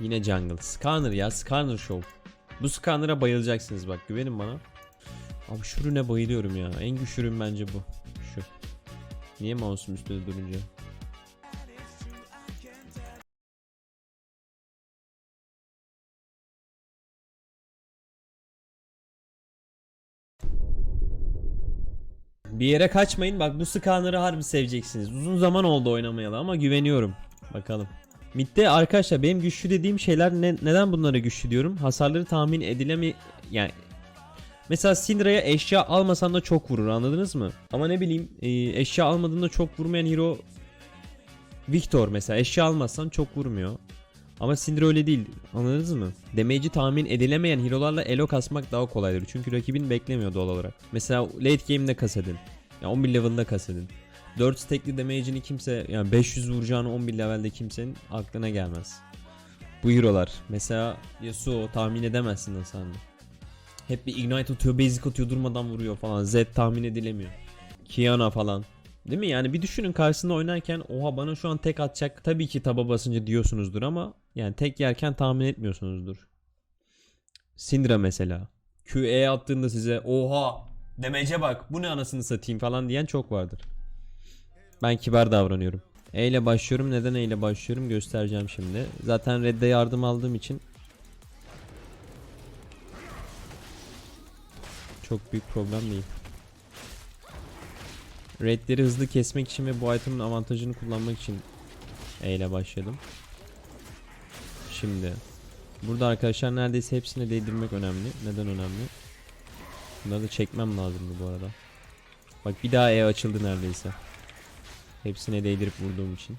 Yine jungle. Scanner ya. Scanner show. Bu Scanner'a bayılacaksınız bak. Güvenin bana. Abi şu ürüne bayılıyorum ya. En güçlü bence bu. Şu. Niye mouse'um üstünde durunca? Bir yere kaçmayın. Bak bu Scanner'ı harbi seveceksiniz. Uzun zaman oldu oynamayalı ama güveniyorum. Bakalım. Mid'de arkadaşlar benim güçlü dediğim şeyler ne, neden bunlara güçlü diyorum? Hasarları tahmin edilemi yani Mesela Syndra'ya eşya almasan da çok vurur anladınız mı? Ama ne bileyim e, eşya almadığında çok vurmayan hero Victor mesela eşya almazsan çok vurmuyor. Ama Syndra öyle değil anladınız mı? Damage'i tahmin edilemeyen hero'larla elo kasmak daha kolaydır. Çünkü rakibin beklemiyor doğal olarak. Mesela late game'de kas edin. Ya 11 level'da kas edin. 4 stack'li damage'ini kimse yani 500 vuracağını 11 levelde kimsenin aklına gelmez. Bu hero'lar. Mesela Yasuo tahmin edemezsin nasıl hani. Hep bir ignite atıyor, basic atıyor, durmadan vuruyor falan. Z tahmin edilemiyor. Kiana falan. Değil mi? Yani bir düşünün karşısında oynarken oha bana şu an tek atacak. Tabii ki taba basınca diyorsunuzdur ama yani tek yerken tahmin etmiyorsunuzdur. Syndra mesela. QE attığında size oha demece bak bu ne anasını satayım falan diyen çok vardır. Ben kibar davranıyorum. E ile başlıyorum. Neden E ile başlıyorum göstereceğim şimdi. Zaten Red'de yardım aldığım için çok büyük problem değil. Red'leri hızlı kesmek için ve bu item'ın avantajını kullanmak için E ile başladım. Şimdi burada arkadaşlar neredeyse hepsine değdirmek önemli. Neden önemli? Bunları da çekmem lazımdı bu arada. Bak bir daha E açıldı neredeyse. Hepsine değdirip vurduğum için.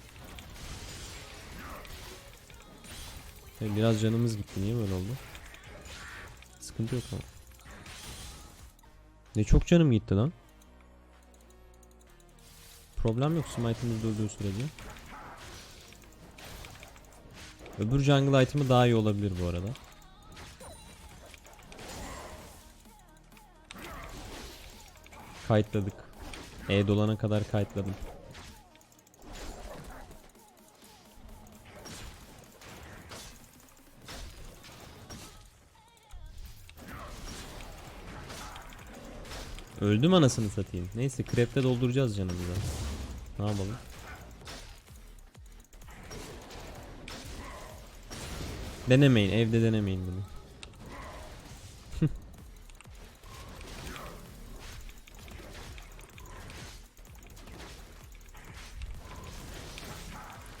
Biraz canımız gitti. Niye böyle oldu? Sıkıntı yok ama. Ne çok canım gitti lan. Problem yok smite'ımız durduğu sürece. Öbür jungle item'ı daha iyi olabilir bu arada. Kayıtladık. E dolana kadar kayıtladım. Öldüm anasını satayım. Neyse krepte dolduracağız canımıza. Ne yapalım? Denemeyin, evde denemeyin bunu.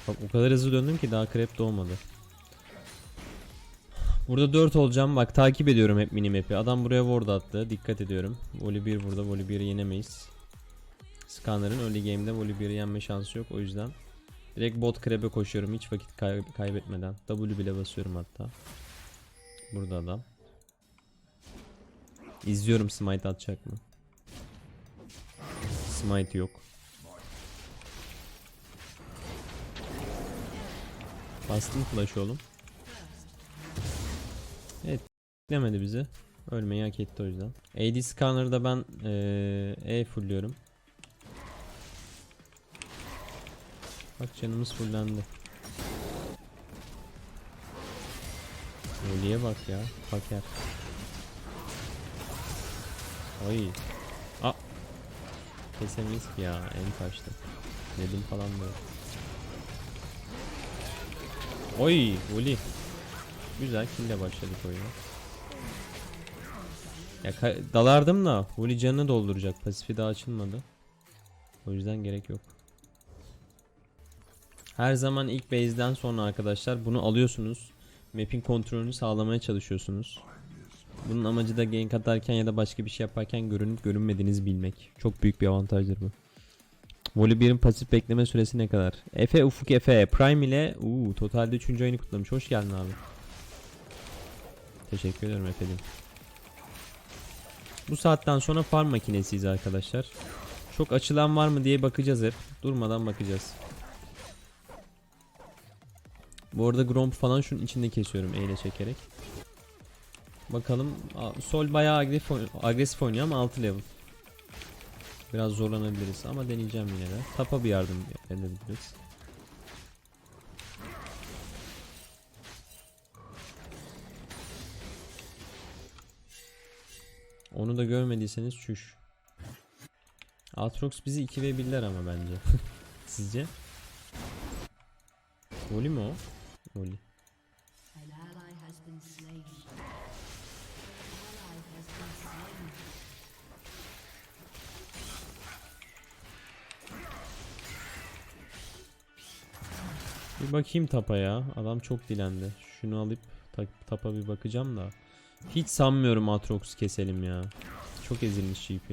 Bak o kadar hızlı döndüm ki daha krep doğmadı. Burada 4 olacağım. Bak takip ediyorum hep minimap'i. Adam buraya ward attı. Dikkat ediyorum. Voli 1 burada. Voli 1'i yenemeyiz. Scanner'ın early game'de Voli 1'i yenme şansı yok. O yüzden direkt bot krebe koşuyorum. Hiç vakit kay- kaybetmeden. W bile basıyorum hatta. Burada adam. İzliyorum smite atacak mı? Smite yok. Bastım flash oğlum. Evet. Demedi bizi. Ölmeyi hak etti o yüzden. AD Scanner'da ben eee, E fullliyorum. Bak canımız fullendi. Ölüye bak ya. Faker. Ay. A. Kesemeyiz ki ya. En kaçtı. Dedim falan böyle. Oy. Oli. Güzel kille başladık oyuna. Ya dalardım da Voli canını dolduracak. Pasifi daha açılmadı. O yüzden gerek yok. Her zaman ilk base'den sonra arkadaşlar bunu alıyorsunuz. Map'in kontrolünü sağlamaya çalışıyorsunuz. Bunun amacı da gank atarken ya da başka bir şey yaparken görünüp görünmediğinizi bilmek. Çok büyük bir avantajdır bu. Voli 1'in pasif bekleme süresi ne kadar? Efe Ufuk Efe Prime ile uuu totalde 3. ayını kutlamış. Hoş geldin abi. Teşekkür ederim efendim. Bu saatten sonra farm makinesiyiz arkadaşlar. Çok açılan var mı diye bakacağız hep. Durmadan bakacağız. Bu arada Gromp falan şunun içinde kesiyorum eyle çekerek. Bakalım. Sol bayağı agresif oynuyor ama 6 level. Biraz zorlanabiliriz ama deneyeceğim yine de. Tapa bir yardım edebiliriz. Onu da görmediyseniz çüş. Aatrox bizi 2 ve 1'ler ama bence. Sizce? Oli mi o? Oli. An ally has been slain. An ally has been slain. Bir bakayım tapa ya. Adam çok dilendi. Şunu alıp ta- tapa bir bakacağım da. Hiç sanmıyorum Aatrox keselim ya. Çok ezilmiş GP.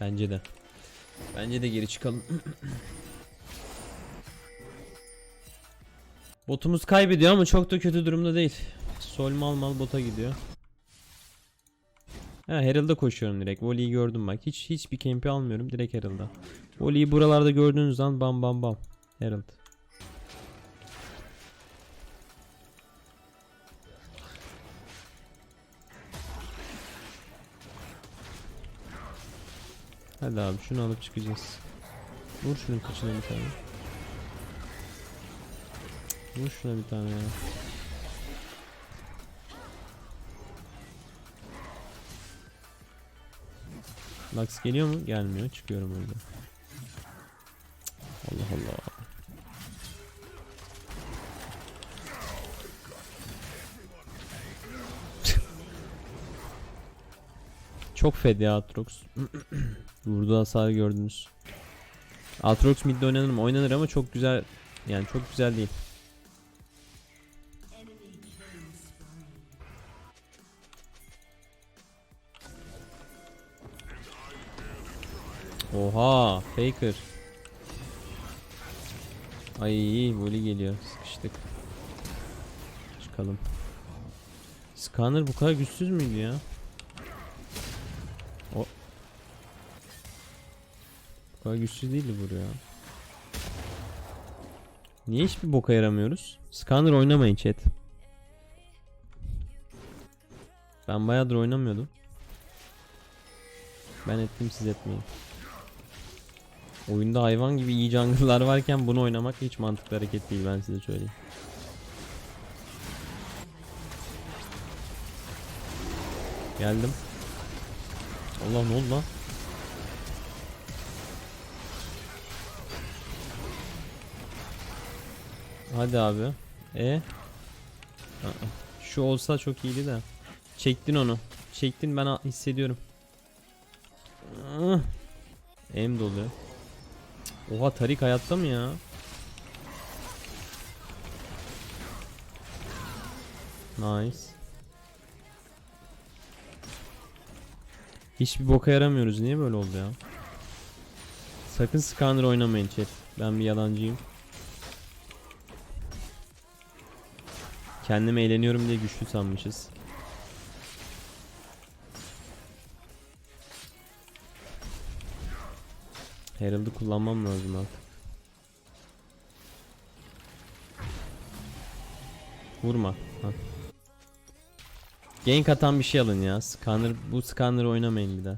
Bence de. Bence de geri çıkalım. Botumuz kaybediyor ama çok da kötü durumda değil. Sol mal mal bota gidiyor. Ha Herald'a koşuyorum direkt. Voli'yi gördüm bak. Hiç hiçbir camp'i almıyorum. Direkt Herald'a. Voli'yi buralarda gördüğünüz zaman bam bam bam. Herald. Hadi abi şunu alıp çıkacağız. Vur şunun kıçına bir tane. Vur şuna bir tane ya. Lux geliyor mu? Gelmiyor. Çıkıyorum öyle. Allah Allah. Çok fed ya Atrox. Vurdu hasarı gördünüz. Atrox midde oynanır mı? Oynanır ama çok güzel yani çok güzel değil. Oha, Faker. Ay, voli geliyor. Sıkıştık. Çıkalım. Scanner bu kadar güçsüz müydü ya? O Bu kadar güçsüz değildi bu ya. Niye hiçbir boka yaramıyoruz? Scanner oynamayın chat. Ben bayağıdır oynamıyordum. Ben ettim siz etmeyin. Oyunda hayvan gibi iyi jungle'lar varken bunu oynamak hiç mantıklı hareket değil ben size söyleyeyim. Geldim. Allah ne oldu lan? Hadi abi. E? Şu olsa çok iyiydi de. Çektin onu. Çektin ben hissediyorum. Ah. Em doluyor. Oha Tarik hayatta mı ya? Nice. Hiçbir boka yaramıyoruz. Niye böyle oldu ya? Sakın scanner oynamayın chat. Ben bir yalancıyım. Kendimi eğleniyorum diye güçlü sanmışız. Herald'ı kullanmam lazım artık. Vurma. Ha. Gank atan bir şey alın ya. Scanner, bu scanner oynamayın bir daha.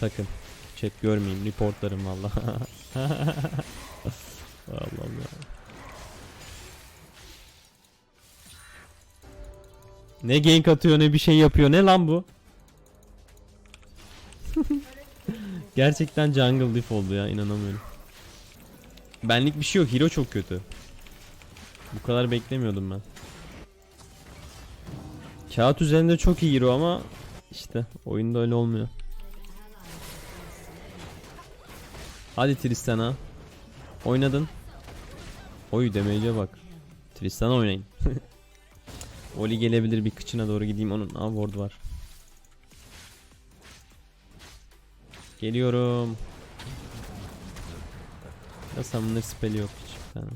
Sakın. Chat görmeyeyim. Reportlarım valla. Allah Allah. Ne gank atıyor ne bir şey yapıyor. Ne lan bu? Gerçekten jungle diff oldu ya inanamıyorum. Benlik bir şey yok. Hero çok kötü. Bu kadar beklemiyordum ben. Kağıt üzerinde çok iyi hero ama işte oyunda öyle olmuyor. Hadi Tristan'a. Oynadın. Oy damage'e bak. Tristan oynayın. Oli gelebilir bir kıçına doğru gideyim onun. Aa ward var. Geliyorum. Ya summoner spell'i yok hiç tane.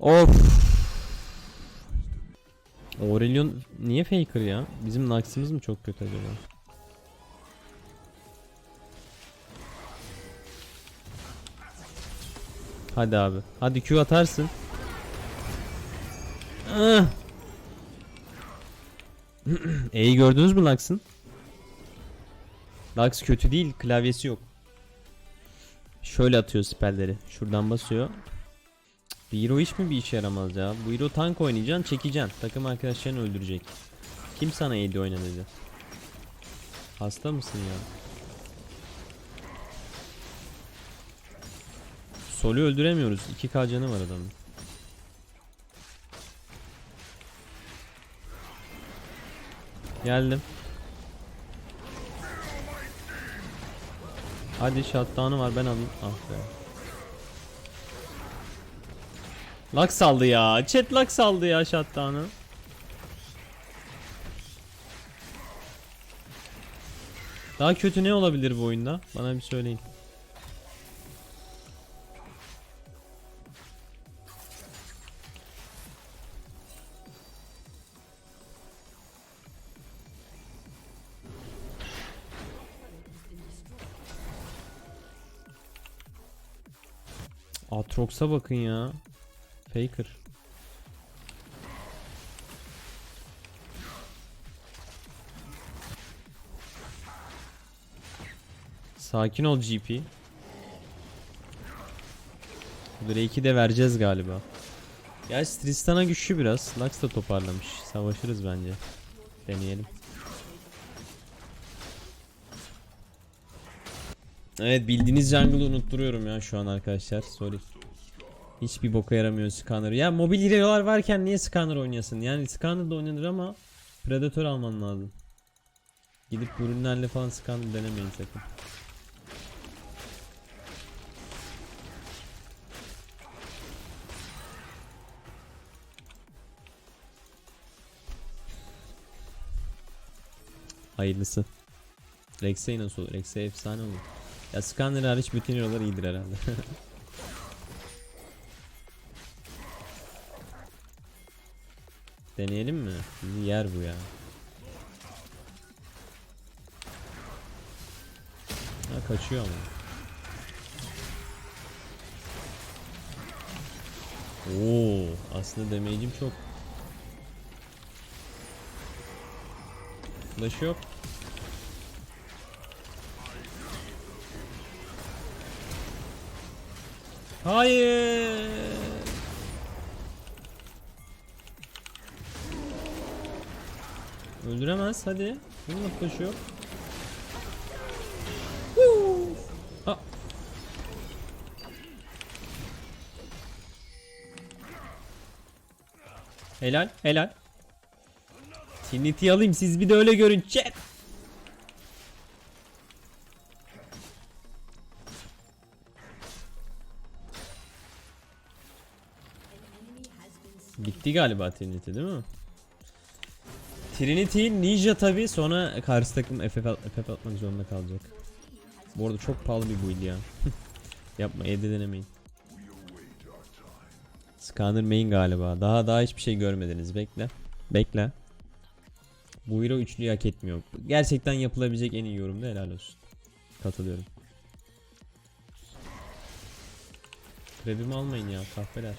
Of. Aurelion niye faker ya? Bizim Nax'imiz mi çok kötü acaba? Hadi abi. Hadi Q atarsın. Ah. E'yi gördünüz mü Lux'ın? Lux kötü değil klavyesi yok. Şöyle atıyor spellleri. Şuradan basıyor. Bir hero hiç mi bir işe yaramaz ya? Bu hero tank oynayacaksın çekeceksin. Takım arkadaşlarını öldürecek. Kim sana AD oyna? Hasta mısın ya? Sol'ü öldüremiyoruz. 2k canı var adamın. Geldim. Hadi shutdown'u var ben alayım. Ah be. Lux aldı ya. Chat Lux aldı ya shutdown'u. Daha kötü ne olabilir bu oyunda? Bana bir söyleyin. Atrox'a bakın ya. Faker. Sakin ol GP. Drake'i de vereceğiz galiba. Gerçi Tristan'a güçlü biraz. Lux da toparlamış. Savaşırız bence. Deneyelim. Evet bildiğiniz jungle'ı unutturuyorum ya şu an arkadaşlar. Sorry. Hiçbir boka yaramıyor Scanner. Ya mobil hero'lar varken niye Scanner oynayasın? Yani Scanner da oynanır ama Predator alman lazım. Gidip ürünlerle falan Scanner denemeyin sakın. Hayırlısı. Rex'e nasıl olur? Rex'e efsane olur. Ya Scanner hariç bütün hero'lar iyidir herhalde. Deneyelim mi? Bizi yer bu ya. Ha kaçıyor ama. Oo, aslında damage'im çok. Flash yok. Hayır. Öldüremez hadi. Woo! Aa. Helal helal. Trinity alayım siz bir de öyle görün chat. Bitti galiba Trinity değil mi? Trinity Ninja tabi sonra karşı takım FF, FF atmak zorunda kalacak. Bu arada çok pahalı bir build ya. Yapma evde denemeyin. Scanner main galiba. Daha daha hiçbir şey görmediniz. Bekle. Bekle. Bu hero üçlüyü hak etmiyor. Gerçekten yapılabilecek en iyi yorumda helal olsun. Katılıyorum. Krebimi almayın ya kahveler.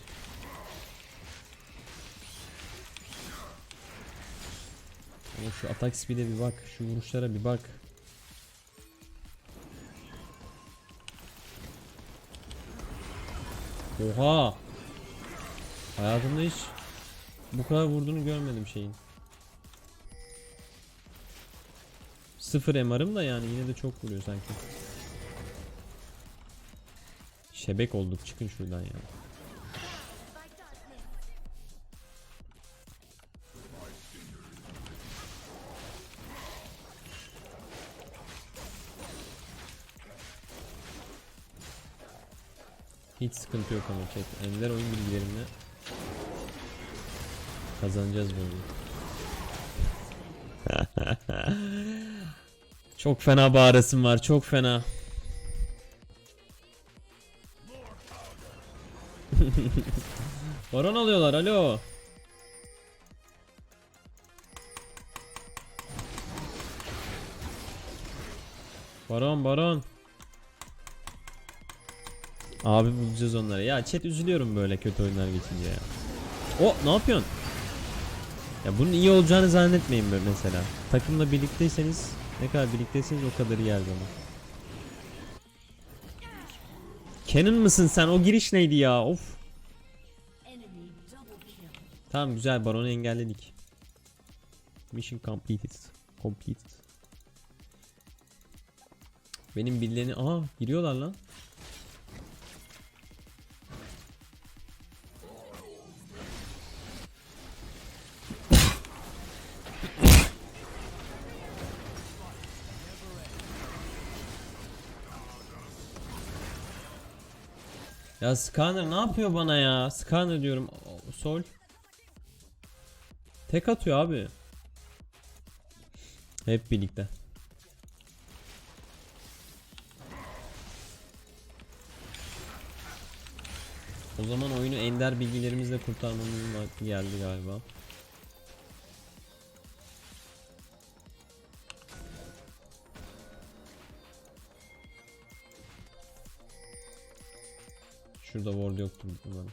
Ama şu atak speed'e bir bak. Şu vuruşlara bir bak. Oha! Hayatımda hiç bu kadar vurduğunu görmedim şeyin. Sıfır MR'ım da yani yine de çok vuruyor sanki. Şebek olduk çıkın şuradan ya. Hiç sıkıntı yok ama chat. Ender oyun bilgilerimle kazanacağız bu çok fena bağırasım var. Çok fena. Baron alıyorlar. Alo. Baron baron. Abi bulacağız onları. Ya chat üzülüyorum böyle kötü oyunlar geçince ya. O ne yapıyorsun? Ya bunun iyi olacağını zannetmeyin böyle mesela. Takımla birlikteyseniz Ne kadar birliktesiniz o kadarı geldi ama. Canon mısın sen? O giriş neydi ya? Of. Tamam güzel baronu engelledik. Mission completed. Completed. Benim birilerini... Aha giriyorlar lan. Ya Scanner ne yapıyor bana ya? Scanner diyorum. Sol. Tek atıyor abi. Hep birlikte. O zaman oyunu ender bilgilerimizle kurtarmamızın vakti geldi galiba. Şurada ward yoktu umarım.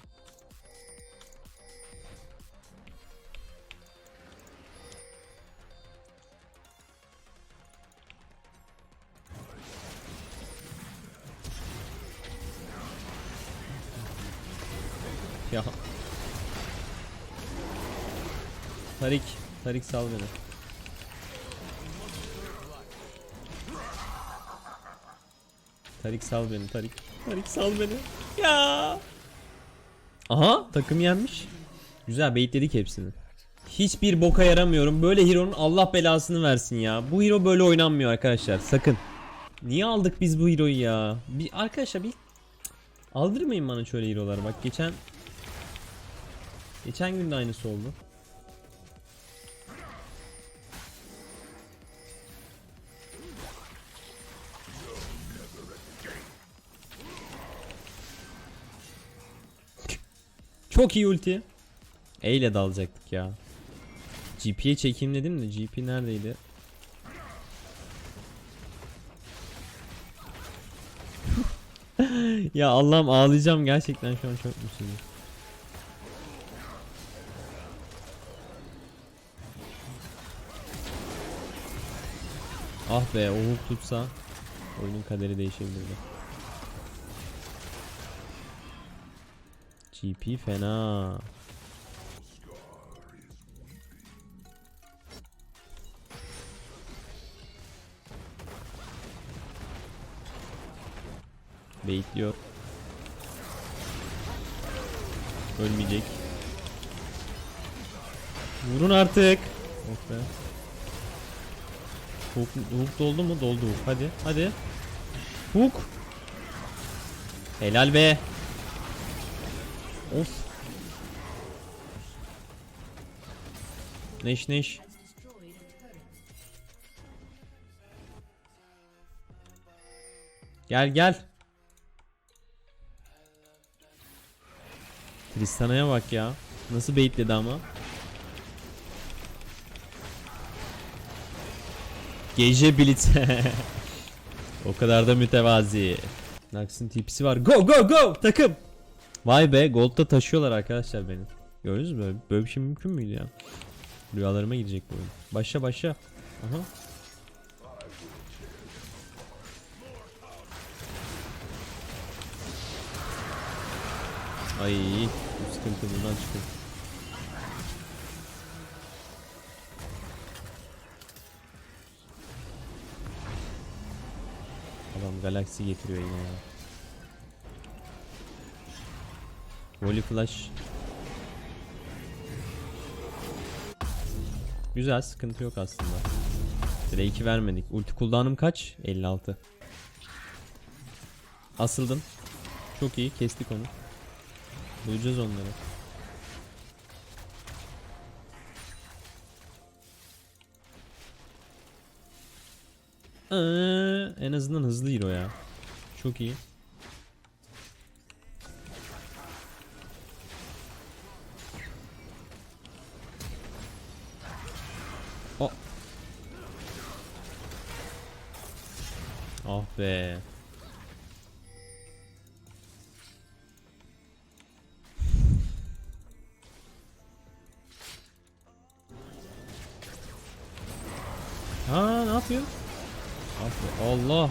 Ya. Tarik, Tarik sal beni. Tarik sal beni, Tarik. Tarik sal beni. Ya. Aha, takım yenmiş. Güzel baitledik hepsini. Hiçbir boka yaramıyorum. Böyle hero'nun Allah belasını versin ya. Bu hero böyle oynanmıyor arkadaşlar. Sakın. Niye aldık biz bu hero'yu ya? Bir arkadaşlar bir aldırmayın bana şöyle hero'ları. Bak geçen Geçen gün de aynısı oldu. Çok iyi ulti. E ile dalacaktık ya. GP'ye çekeyim dedim de GP neredeydi? ya Allah'ım ağlayacağım gerçekten şu an çok mutluyum. Ah be o hook tutsa oyunun kaderi değişebilirdi. GP fena. Baitliyor. Ölmeyecek. Vurun artık. Oh be. Hook, hook doldu mu? Doldu hook. Hadi. Hadi. Hook. Helal be. Of. Neş neş. Gel gel. Tristana'ya bak ya. Nasıl baitledi ama. Gece Blitz. o kadar da mütevazi. Nax'ın tipisi var. Go go go takım. Vay be Gold'da taşıyorlar arkadaşlar beni. Gördünüz mü? Böyle, bir şey mümkün müydü ya? Rüyalarıma girecek bu oyun. Başla başla. Aha. Ay bu sıkıntı buradan çıkıyor. Adam galaksi getiriyor yine ya. Volley flash. Güzel sıkıntı yok aslında. Drake'i vermedik. Ulti cooldown'um kaç? 56. Asıldım. Çok iyi kestik onu. Bulacağız onları. Ee, en azından hızlı hero ya. Çok iyi. Ah be. Ha ne yapıyor? Ah Allah.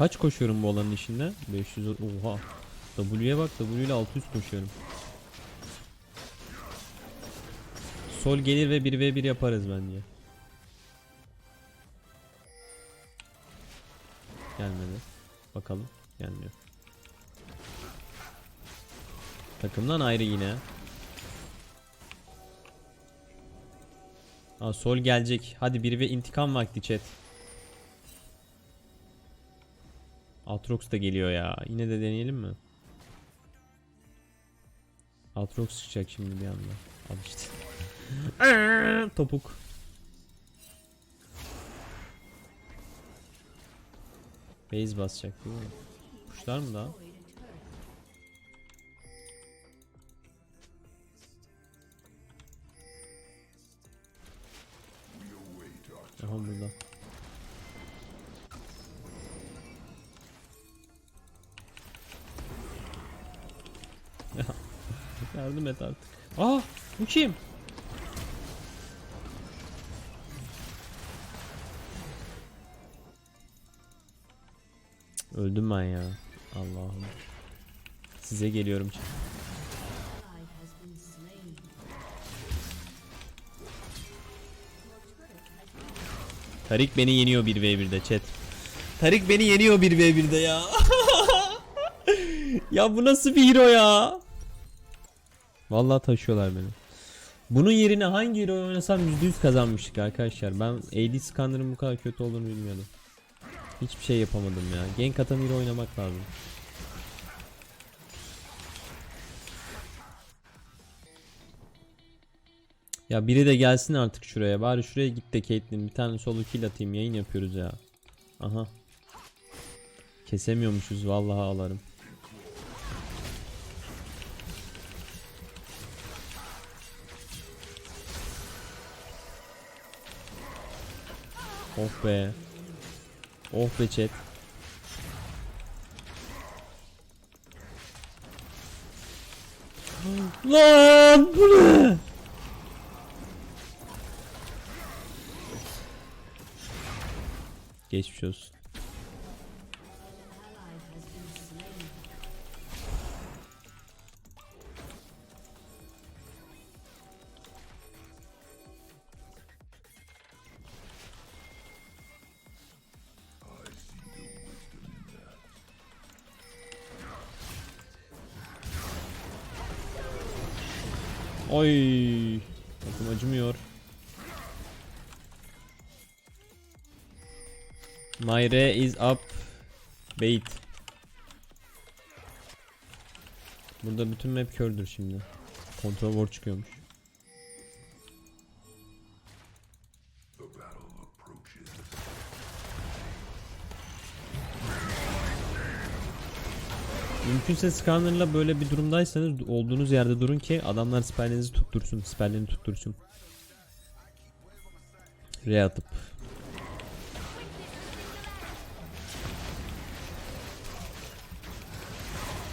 Kaç koşuyorum bu alanın içinde? 500 oha. W'ye bak W ile 600 koşuyorum. Sol gelir ve 1v1 yaparız bence. Gelmedi. Bakalım. Gelmiyor. Takımdan ayrı yine. Aa, sol gelecek. Hadi bir ve intikam vakti chat. Aatrox da geliyor ya. Yine de deneyelim mi? Aatrox çıkacak şimdi bir anda. Al işte. Topuk. Base basacak değil mi? Kuşlar mı daha? Aha burada. Yardım et artık. Aa bu kim? Öldüm ben ya. Allah'ım. Size geliyorum. Tarik beni yeniyor 1v1'de chat. Tarik beni yeniyor 1v1'de ya. ya bu nasıl bir hero ya? Vallahi taşıyorlar beni. Bunun yerine hangi hero oynasam %100 kazanmıştık arkadaşlar. Ben AD Scanner'ın bu kadar kötü olduğunu bilmiyordum. Hiçbir şey yapamadım ya. Gank atan hero oynamak lazım. Ya biri de gelsin artık şuraya. Bari şuraya git de Caitlyn. Bir tane solo kill atayım. Yayın yapıyoruz ya. Aha. Kesemiyormuşuz vallahi alarım. Oh be. Oh be chat. Lan bu ne? Geçmiş olsun. Oy. Takım acımıyor. Mayre is up. Bait. Burada bütün map kördür şimdi. Control war çıkıyormuş. Mümkünse scanner'la böyle bir durumdaysanız olduğunuz yerde durun ki adamlar siperlerinizi tuttursun, siperlerini tuttursun. R atıp.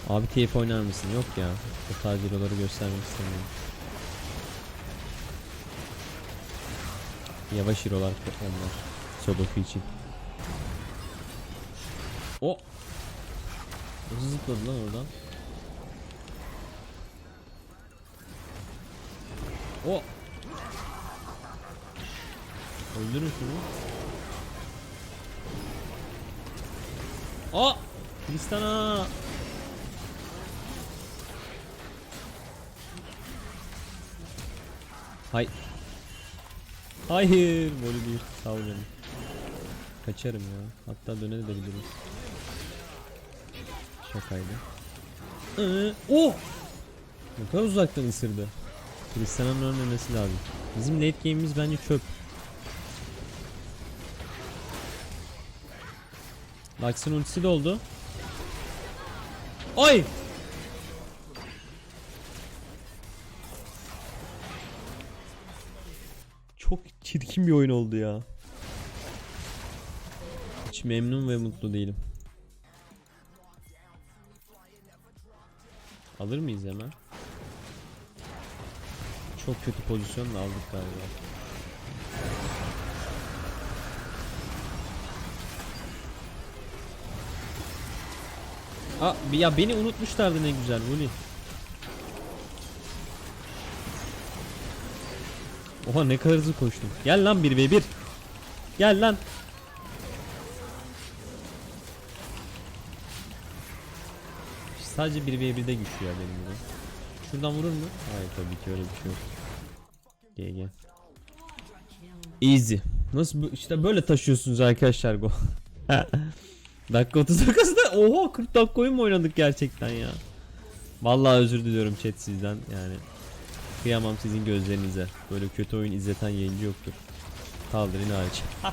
Abi TF oynar mısın? Yok ya. O tarz hero'ları göstermek istemiyorum. Yavaş hero'lar onlar. Sodoku için. O Nasıl zıpladı lan oradan? O. Öldürün şunu. Aa! Tristana! Hay. Hayır, volü değil. Sağ ol. Kaçarım ya. Hatta dönebiliriz. Şakaydı. Ee, oh! Ne kadar uzaktan ısırdı. Tristana'nın ölmemesi lazım. Bizim late game'imiz bence çöp. Lux'ın ultisi de oldu. Ay! Çok çirkin bir oyun oldu ya. Hiç memnun ve mutlu değilim. Alır mıyız hemen? Çok kötü pozisyonla aldık galiba. Aa, ya beni unutmuşlardı ne güzel Vuli. Oha ne kadar hızlı koştum. Gel lan 1v1. Gel lan. Sadece 1v1'de güçlü ya benim burada. Şuradan vurur mu? Hayır tabii ki öyle bir şey yok. Gel. Easy. Nasıl bu- işte böyle taşıyorsunuz arkadaşlar go. dakika 39'da oha 40 dakika oyun mu oynadık gerçekten ya. Vallahi özür diliyorum chat sizden yani. Kıyamam sizin gözlerinize. Böyle kötü oyun izleten yayıncı yoktur. Kaldırın hariç.